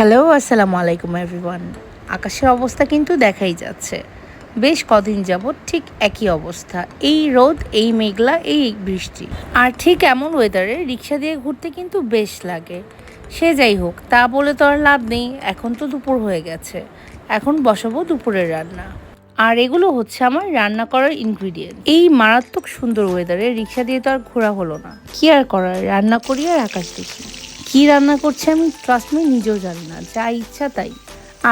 Hello, আসসালামু আলাইকুম everyone. আকাশের অবস্থা কিন্তু দেখাই যাচ্ছে। বেশ কদিন যাবৎ ঠিক একই অবস্থা। এই রোদ, এই মেঘলা, এই বৃষ্টি। আর ঠিক এমন ওয়েদারে রিক্সা দিয়ে ঘুরতে কিন্তু বেশ লাগে। সে যাই হোক, তা বলে তো আর লাভ নেই। এখন তো দুপুর হয়ে গেছে। এখন বসাবো দুপুরের রান্না। আর এগুলো হচ্ছে আমার রান্না করার ইনগ্রিডিয়েন্ট এই মারাত্মক সুন্দর ওয়েদারে রিক্সা দিয়ে তো আর ঘোরা হলো না। কি আর করার? রান্না করি আর আকাশ দেখি। কি রান্না করছে আমি ট্রাস্ট মি নিজেও জানি না। যা ইচ্ছা তাই।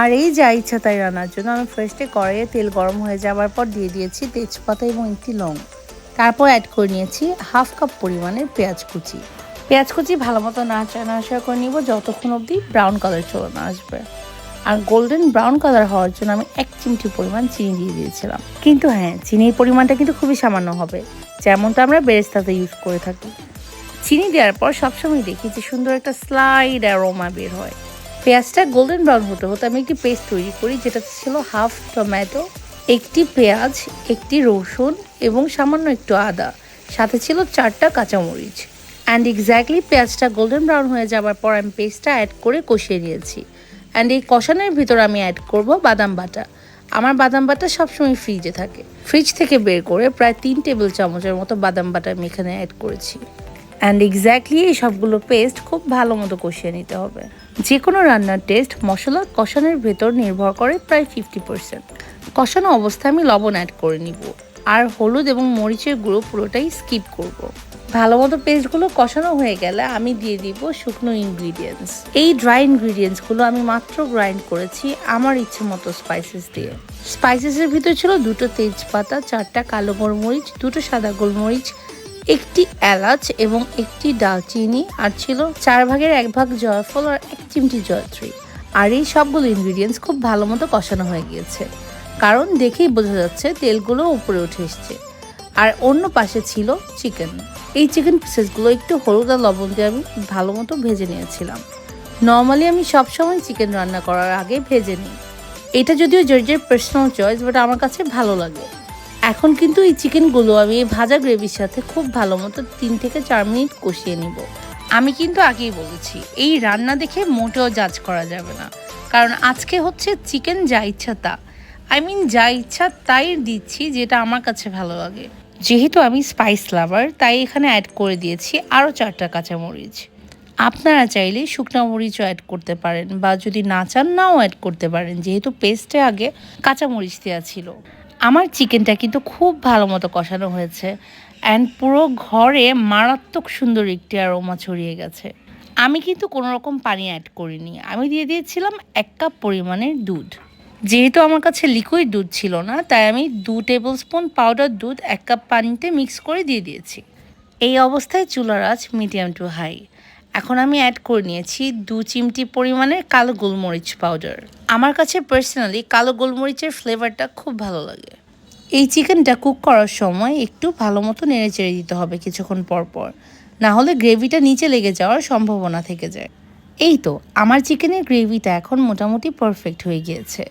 আর এই যা ইচ্ছা তাই রান্নার জন্য আমি ফার্স্টে কড়াইয়ে তেল গরম হয়ে যাওয়ার পর দিয়ে দিয়েছি তেজপাতা এবং একটি লং। তারপর অ্যাড করে নিয়েছি হাফ কাপ পরিমাণের পেঁয়াজ কুচি। পেঁয়াজ কুচি ভালো মতো নাচা নাচা করে নিব, যতক্ষণ অবধি ব্রাউন কালার চলে না আসবে। আর গোল্ডেন ব্রাউন কালার হওয়ার জন্য আমি এক চিমটি পরিমাণ চিনি দিয়ে দিয়েছিলাম। কিন্তু হ্যাঁ চিনির পরিমাণটা কিন্তু খুবই সামান্য হবে, যেমনটা আমরা বেরেস্তাতে ইউজ করে থাকি। চিনি দেওয়ার পর সবসময় দেখি যে সুন্দর একটা স্লাইড অ্যারোমা বের হয়। পেঁয়াজটা গোল্ডেন ব্রাউন হতে হতে আমি একটি পেস্ট তৈরি করি, যেটা ছিল হাফ টমেটো, একটি পেঁয়াজ, একটি রসুন এবং সামান্য একটু আদা। সাথে ছিল চারটা কাঁচামরিচ। অ্যান্ড এক্স্যাক্টলি পেঁয়াজটা গোল্ডেন ব্রাউন হয়ে যাওয়ার পর আমি পেস্টটা অ্যাড করে কষিয়ে নিয়েছি। অ্যান্ড এই কষানোর ভিতর আমি অ্যাড করব বাদাম বাটা। আমার বাদাম বাটা সবসময় ফ্রিজে থাকে। ফ্রিজ থেকে বের করে প্রায় তিন টেবিল চামচের মতো বাদাম বাটা আমি এখানে অ্যাড করেছি। অ্যান্ড এক্স্যাক্টলি এই সবগুলো পেস্ট খুব ভালো মতো কষিয়ে নিতে হবে। যে কোনো রান্নার টেস্ট মশলা কষানোর ভেতর নির্ভর করে প্রায় ফিফটি পার্সেন্ট কষানো অবস্থায় আমি লবণ অ্যাড করে নিব। আর হলুদ এবং মরিচের গুঁড়ো পুরোটাই স্কিপ করব। ভালো মতো পেস্টগুলো কষানো হয়ে গেলে আমি দিয়ে দিব শুকনো ইনগ্রিডিয়েন্টস এই ড্রাই ইনগ্রিডিয়েন্টসগুলো আমি মাত্র গ্রাইন্ড করেছি আমার ইচ্ছে মতো স্পাইসেস দিয়ে। স্পাইসেসের ভিতর ছিল দুটো তেজপাতা, চারটা কালো গোলমরিচ, দুটো সাদা গোলমরিচ একটি এলাচ এবং একটি দালচিনি আর ছিল চার ভাগের এক ভাগ জয়ফল আর এক চিমটি জয়ত্রী। আর এই সবগুলো ইনগ্রিডিয়েন্টস খুব ভালো মতো কষানো হয়ে গিয়েছে। কারণ দেখেই বোঝা যাচ্ছে তেলগুলো উপরে উঠে এসছে। আর অন্য পাশে ছিল চিকেন এই চিকেন পিসেসগুলো একটু হলুদ আর লবণ দিয়ে আমি ভালো মতো ভেজে নিয়েছিলাম। নর্মালি আমি সবসময় চিকেন রান্না করার আগে ভেজে নিই। এটা যদিও জর্জের পার্সোনাল চয়েস বাট আমার কাছে ভালো লাগে। এখন কিন্তু এই চিকেনগুলো আমি ভাজা গ্রেভির সাথে খুব ভালো মতো তিন থেকে চার মিনিট কষিয়ে নিব। আমি কিন্তু আগেই বলেছি, এই রান্না দেখে মোটেও জাজ করা যাবে না। কারণ আজকে হচ্ছে চিকেন যা ইচ্ছা তা। আই মিন যা ইচ্ছা তাই দিচ্ছি যেটা আমার কাছে ভালো লাগে। যেহেতু আমি স্পাইস লাভার তাই এখানে অ্যাড করে দিয়েছি আরও চারটা কাঁচামরিচ। আপনারা চাইলে শুকনো মরিচও অ্যাড করতে পারেন বা যদি না চান, নাও অ্যাড করতে পারেন। যেহেতু পেস্টে আগে কাঁচামরিচ দেওয়া ছিল। আমার চিকেনটা কিন্তু খুব ভালো মতো কষানো হয়েছে। অ্যান্ড পুরো ঘরে মারাত্মক সুন্দর একটি আরোমা ছড়িয়ে গেছে। আমি কিন্তু কোনো রকম পানি অ্যাড করিনি। আমি দিয়ে দিয়েছিলাম এক কাপ পরিমাণের দুধ। যেহেতু আমার কাছে লিকুইড দুধ ছিল না, তাই আমি দু টেবিল স্পুন পাউডার দুধ, এক কাপ পানিতে মিক্স করে দিয়ে দিয়েছি। এই অবস্থায় চুলার আঁচ মিডিয়াম টু হাই এখন আমি অ্যাড করে নিয়েছি দু চিমটি পরিমাণের কালো গোলমরিচ পাউডার আমার কাছে পার্সোনালি কালো গোলমরিচের ফ্লেভারটা খুব ভালো লাগে। এই চিকেনটা কুক করার সময় একটু ভালো মতো নেড়ে চেড়ে দিতে হবে কিছুক্ষণ পর পর। না হলে গ্রেভিটা নিচে লেগে যাওয়ার সম্ভাবনা থেকে যায়। এই তো, আমার চিকেনের গ্রেভিটা এখন মোটামুটি পারফেক্ট হয়ে গিয়েছে।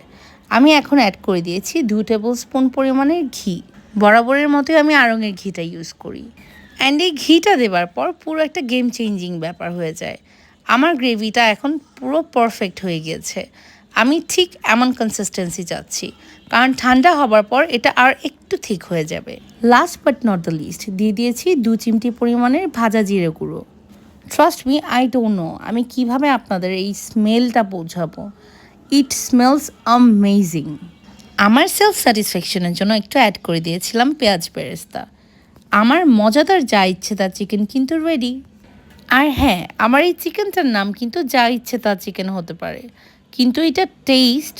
আমি এখন অ্যাড করে দিয়েছি দু টেবিল স্পুন পরিমাণের ঘি। বরাবরের মতোই আমি আড়ঙের ঘিটা ইউজ করি। অ্যান্ড এই ঘিটা দেওয়ার পর পুরো একটা গেম চেঞ্জিং ব্যাপার হয়ে যায়। আমার গ্রেভিটা এখন পুরো পারফেক্ট হয়ে গিয়েছে। আমি ঠিক এমন কনসিস্টেন্সি চাচ্ছি। কারণ ঠান্ডা হবার পর এটা আর একটু ঠিক হয়ে যাবে। Last but not the least দিয়ে দিয়েছি দু চিমটি পরিমাণের ভাজা জিরে গুঁড়ো। Trust me I don't know আমি কীভাবে আপনাদের এই স্মেলটা পৌঁছাবো ইট স্মেলস অ্যামেজিং আমার সেলফ স্যাটিসফ্যাকশনের জন্য একটু অ্যাড করে দিয়েছিলাম পেঁয়াজ বেরেস্তা। আমার মজাদার যা ইচ্ছে তার চিকেন কিন্তু রেডি আর হ্যাঁ আমার এই চিকেনটার নাম কিন্তু যা ইচ্ছে তা চিকেন হতে পারে। কিন্তু এটা taste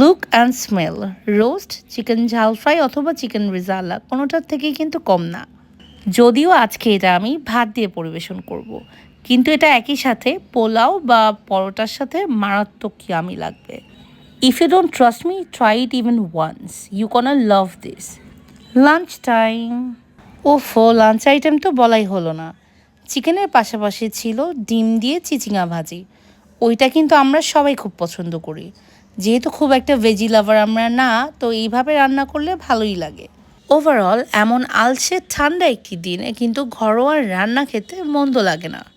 look and smell roast chicken ঝাল ফ্রাই অথবা চিকেন রিজালা কোনোটার থেকেই কিন্তু কম না। যদিও আজকে এটা আমি ভাত দিয়ে পরিবেশন করব। কিন্তু এটা একই সাথে পোলাও বা পরোটার সাথে মারাত্মক ইয়ামি লাগবে। If you don't trust me try it even once you can love this lunch time O for lunch item তো বলাই হলো না। চিকেনের পাশাপাশি ছিল ডিম দিয়ে চিচিঙা ভাজি। ওইটা কিন্তু আমরা সবাই খুব পছন্দ করি। যেহেতু খুব একটা ভেজি লাভার আমরা না, তো এইভাবে রান্না করলে ভালোই লাগে। ওভারঅল এমন আলসে, ঠান্ডা একটি দিনে কিন্তু ঘরোয়া রান্না খেতে মন্দ লাগে না।